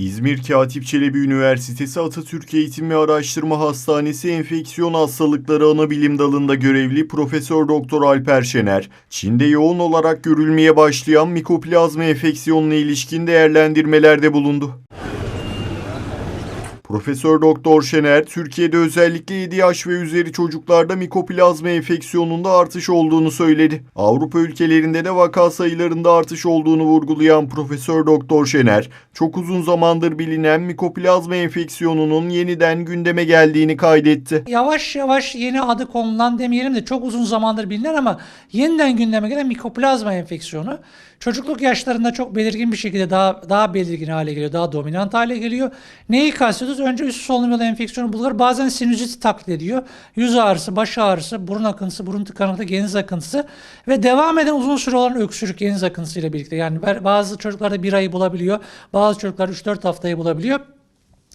İzmir Katip Çelebi Üniversitesi Atatürk Eğitim ve Araştırma Hastanesi Enfeksiyon Hastalıkları Anabilim Dalı'nda görevli Profesör Doktor Alper Şener, Çin'de yoğun olarak görülmeye başlayan mikoplazma enfeksiyonuna ilişkin değerlendirmelerde bulundu. Profesör Doktor Şener, Türkiye'de özellikle 7 yaş ve üzeri çocuklarda mikoplazma enfeksiyonunda artış olduğunu söyledi. Avrupa ülkelerinde de vaka sayılarında artış olduğunu vurgulayan Profesör Doktor Şener, çok uzun zamandır bilinen mikoplazma enfeksiyonunun yeniden gündeme geldiğini kaydetti. Yavaş yavaş yeni adı konulan demeyelim de çok uzun zamandır bilinen ama yeniden gündeme gelen mikoplazma enfeksiyonu çocukluk yaşlarında çok belirgin bir şekilde daha daha belirgin hale geliyor, daha dominant hale geliyor. Neyi kastediyoruz? Önce üst solunum yolu enfeksiyonu bulgular bazen sinüzit taklit ediyor. Yüz ağrısı, baş ağrısı, burun akıntısı, burun tıkanıklığı, geniz akıntısı ve devam eden uzun süre olan öksürük geniz akıntısıyla birlikte. Yani bazı çocuklarda bir ayı bulabiliyor, bazı çocuklar 3-4 haftayı bulabiliyor.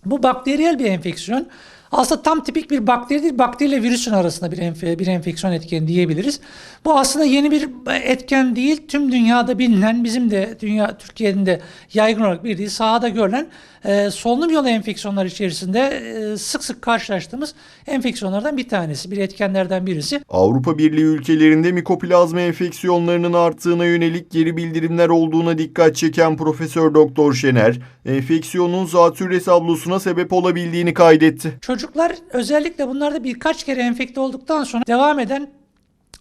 Bu bakteriyel bir enfeksiyon. Aslında tam tipik bir bakteri değil, bakteriyle virüsün arasında bir, enfe, bir enfeksiyon etkeni diyebiliriz. Bu aslında yeni bir etken değil, tüm dünyada bilinen, bizim de dünya Türkiye'nin de yaygın olarak bildiği, sahada görülen e, solunum yolu enfeksiyonları içerisinde e, sık sık karşılaştığımız enfeksiyonlardan bir tanesi, bir etkenlerden birisi. Avrupa Birliği ülkelerinde mikoplazma enfeksiyonlarının arttığına yönelik geri bildirimler olduğuna dikkat çeken Profesör Doktor Şener, enfeksiyonun zatürre tablosuna sebep olabildiğini kaydetti. Çocuklar özellikle bunlarda birkaç kere enfekte olduktan sonra devam eden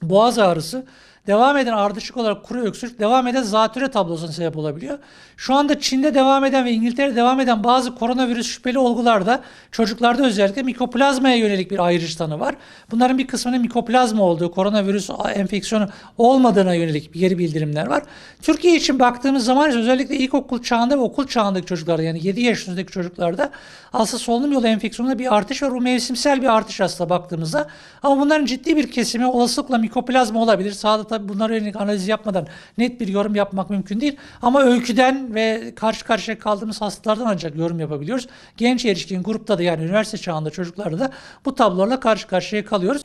boğaz ağrısı, devam eden ardışık olarak kuru öksürük, devam eden zatürre tablosuna sebep olabiliyor. Şu anda Çin'de devam eden ve İngiltere'de devam eden bazı koronavirüs şüpheli olgularda çocuklarda özellikle mikoplazmaya yönelik bir ayrış tanı var. Bunların bir kısmının mikoplazma olduğu, koronavirüs enfeksiyonu olmadığına yönelik bir geri bildirimler var. Türkiye için baktığımız zaman özellikle ilkokul çağında ve okul çağındaki çocuklarda yani 7 yaş üstündeki çocuklarda aslında solunum yolu enfeksiyonunda bir artış var. Bu mevsimsel bir artış aslında baktığımızda. Ama bunların ciddi bir kesimi olasılıkla mikoplazma olabilir. Sağda tabii bunlara yönelik analiz yapmadan net bir yorum yapmak mümkün değil. Ama öyküden ve karşı karşıya kaldığımız hastalardan ancak yorum yapabiliyoruz. Genç erişkin grupta da yani üniversite çağında çocuklarda da bu tablolarla karşı karşıya kalıyoruz.